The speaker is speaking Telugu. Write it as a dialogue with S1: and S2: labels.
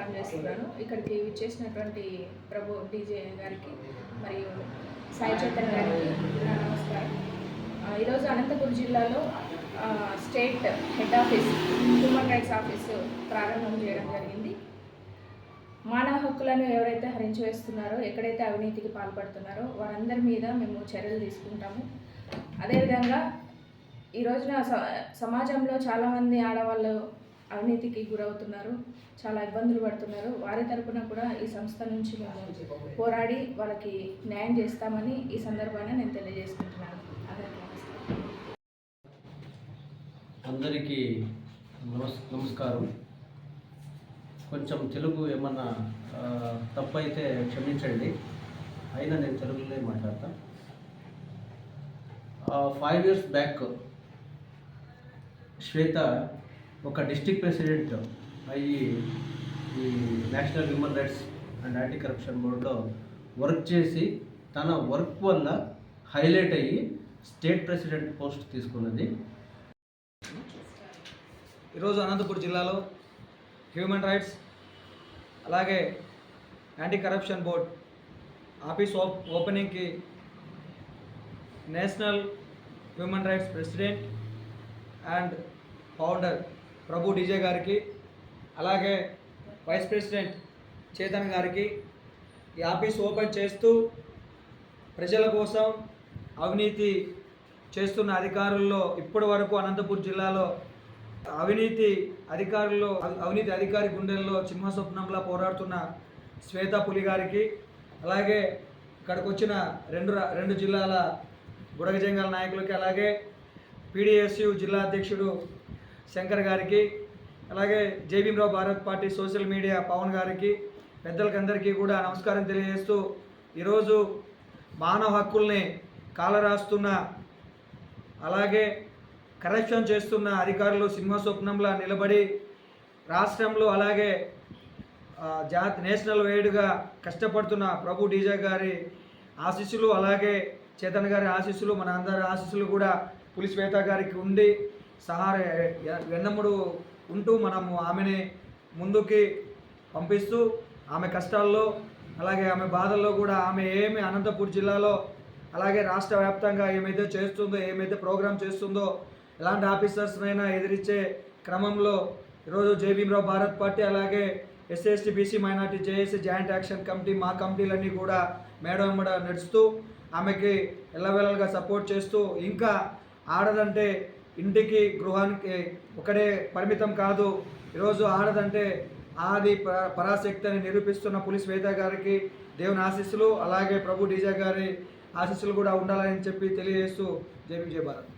S1: వచ్చినటువంటి ప్రభు డీజే గారికి మరియు సాయి చైతన్య గారికి నా నమస్కారం. ఈరోజు అనంతపురం జిల్లాలో state head office human rights office ప్రారంభం చేయడం జరిగింది. మానవ హక్కులను ఎవరైతే హరించివేస్తున్నారో ఎక్కడైతే అవినీతికి పాల్పడుతున్నారో వారందరి మీద మేము చర్యలు తీసుకుంటాము. అదేవిధంగా ఈ రోజున స- సమాజంలో చాలామంది ఆడవాళ్ళు అవినీతికి గురవుతున్నారు చాలా ఇబ్బందులు పడుతున్నారు. వారి తరపున కూడా ఈ సంస్థ నుంచి మేము పోరాడి వాళ్ళకి న్యాయం చేస్తామని ఈ సందర్భాన్ని నేను తెలియజేసుకుంటున్నాను. అందరికీ నమస్కారం.
S2: అందరికీ నమస్ నమస్కారం. కొంచెం తెలుగు ఏమన్నా తప్పైతే క్షమించండి. అయినా నేను తెలుగులో మాట్లాడతా. ఫైవ్ ఇయర్స్ బ్యాక్ శ్వేత ఒక డిస్టిక్ ప్రెసిడెంట్ అయ్యి ఈ national human rights and anti corruption బోర్డులో వర్క్ చేసి తన వర్క్ వల్ల హైలైట్ అయ్యి స్టేట్ ప్రెసిడెంట్ పోస్ట్ తీసుకున్నది.
S3: ఈరోజు అనంతపురం జిల్లాలో హ్యూమన్ రైట్స్ అలాగే యాంటీ కరప్షన్ బోర్డ్ ఆఫీస్ ఓప్ ఓపెనింగ్కి national human rights president and founder Prabhu DJ గారికి అలాగే వైస్ ప్రెసిడెంట్ చేతన్ గారికి ఈ ఆఫీస్ ఓపెన్ చేస్తూ ప్రజల కోసం అవినీతి చేస్తున్న అధికారుల్లో ఇప్పటి వరకు అనంతపూర్ జిల్లాలో అవినీతి అధికారుల్లో అవినీతి అధికారి గుండెల్లో సింహస్వప్నంలా పోరాడుతున్న శ్వేత పులి గారికి అలాగే ఇక్కడికి వచ్చిన రెండు రెండు జిల్లాల బుడగజంగాల నాయకులకి అలాగే పీడిఎస్యు జిల్లా అధ్యక్షుడు శంకర్ గారికి అలాగే JB Rao Bharat party social media Pawan గారికి పెద్దలకి అందరికీ కూడా నమస్కారం తెలియజేస్తూ ఈరోజు మానవ హక్కుల్ని కాలరాస్తున్న అలాగే కరప్షన్ చేస్తున్న అధికారులు సింహస్వప్నంలా నిలబడి రాష్ట్రంలో అలాగే జాతి నేషనల్ వైడ్గా కష్టపడుతున్న ప్రభు డీజే గారి ఆశీస్సులు అలాగే చేతన్ గారి ఆశీస్సులు మన అందరి ఆశీస్సులు కూడా పులి శ్వేత గారికి ఉండి సహార వెన్నముడు ఉంటూ మనము ఆమెని ముందుకి పంపిస్తూ ఆమె కష్టాల్లో అలాగే ఆమె బాధల్లో కూడా ఆమె ఏమి అనంతపూర్ జిల్లాలో అలాగే రాష్ట్ర వ్యాప్తంగా ఏమైతే చేస్తుందో ఏమైతే ప్రోగ్రామ్ చేస్తుందో ఎలాంటి ఆఫీసర్స్నైనా ఎదిరించే క్రమంలో ఈరోజు జేబీరావు భారత్ పార్టీ అలాగే SST BC minority JAC joint action committee మా కమిటీలన్నీ కూడా మేడం వెంబడ నడుస్తూ ఆమెకి ఎల్లవేళలుగా సపోర్ట్ చేస్తూ ఇంకా ఆడదంటే ఇంటికి గృహానికి ఒకడే పరిమితం కాదు. ఈరోజు ఆడదంటే ఆది పరాశక్తి అని నిరూపిస్తున్న పులిస్ వేద గారికి దేవుని ఆశీస్సులు. అలాగే ప్రభు డీజే గారి ఆశీస్సులు కూడా ఉండాలని చెప్పి తెలియజేస్తూ జై విజయ భారత్.